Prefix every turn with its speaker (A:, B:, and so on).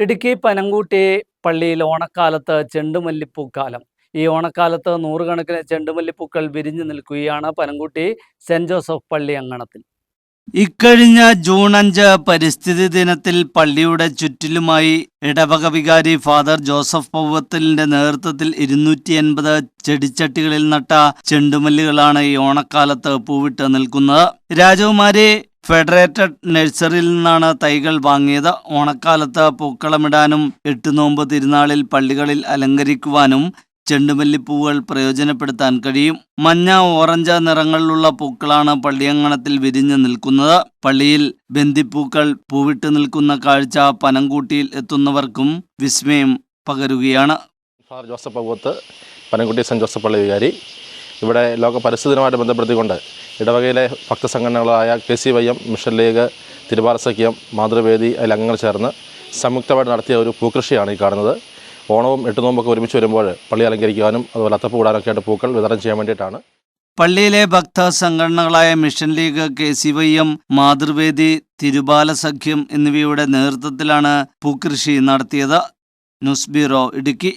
A: ഇടുക്കി പനങ്കൂട്ടി പള്ളിയിൽ ഓണക്കാലത്ത് ചെണ്ടുമല്ലിപ്പൂക്കാലം. ഈ ഓണക്കാലത്ത് നൂറുകണക്കിന് ചെണ്ടുമല്ലിപ്പൂക്കൾ വിരിഞ്ഞു നിൽക്കുകയാണ് പനങ്കൂട്ടി സെന്റ് ജോസഫ് പള്ളി അങ്കണത്തിൽ. ഇക്കഴിഞ്ഞ ജൂൺ അഞ്ച് പരിസ്ഥിതി ദിനത്തിൽ പള്ളിയുടെ ചുറ്റിലുമായി ഇടവക വികാരി ഫാദർ ജോസഫ് പൗവത്തലിന്റെ നേതൃത്വത്തിൽ ഇരുന്നൂറ്റി എൺപത് ചെടിച്ചട്ടികളിൽ നട്ട ചെണ്ടുമല്ലികളാണ് ഈ ഓണക്കാലത്ത് പൂവിട്ട് നിൽക്കുന്നത്. രാജകുമാരി ഫെഡറേറ്റഡ് നഴ്സറിയിൽ നിന്നാണ് തൈകൾ വാങ്ങിയത്. ഓണക്കാലത്ത് പൂക്കളമിടാനും എട്ടുനോമ്പ് തിരുനാളിൽ പള്ളികളിൽ അലങ്കരിക്കുവാനും ചെണ്ടുമല്ലിപ്പൂവുകൾ പ്രയോജനപ്പെടുത്താൻ കഴിയും. മഞ്ഞ ഓറഞ്ച് നിറങ്ങളിലുള്ള പൂക്കളാണ് പള്ളിയങ്കണത്തിൽ വിരിഞ്ഞു നിൽക്കുന്നത്. പള്ളിയിൽ ബന്ദിപ്പൂക്കൾ പൂവിട്ട് നിൽക്കുന്ന കാഴ്ച പനംകൂട്ടിയിൽ എത്തുന്നവർക്കും വിസ്മയം പകരുകയാണ്.
B: Father Joseph Pauvath Panamkutty saint Joseph പള്ളി വികാരി. ഇവിടെ ലോക പരിസ്ഥിതിയുമായിട്ട് ബന്ധപ്പെടുത്തിക്കൊണ്ട് ഇടവകയിലെ ഭക്തസംഘടനകളായ K C Y M mission league തിരുവാര സഖ്യം മാതൃവേദി അതിൽ അംഗങ്ങൾ ചേർന്ന് സംയുക്തമായിട്ട് നടത്തിയ ഒരു പൂക്കൃഷിയാണ് ഈ കാണുന്നത്. ഓണവും എട്ട് നോമ്പൊക്കെ ഒരുമിച്ച് വരുമ്പോൾ പള്ളി അലങ്കരിക്കാനും അതുപോലെ അത്തപ്പൂടാനൊക്കെ ആയിട്ട് പൂക്കൾ വിതരണം ചെയ്യാൻ വേണ്ടിയിട്ടാണ്.
A: പള്ളിയിലെ ഭക്ത സംഘടനകളായ mission league K C Y M Mathruvedi തിരുബാല സഖ്യം എന്നിവയുടെ നേതൃത്വത്തിലാണ് പൂക്കൃഷി നടത്തിയത്. News bureau Idukki.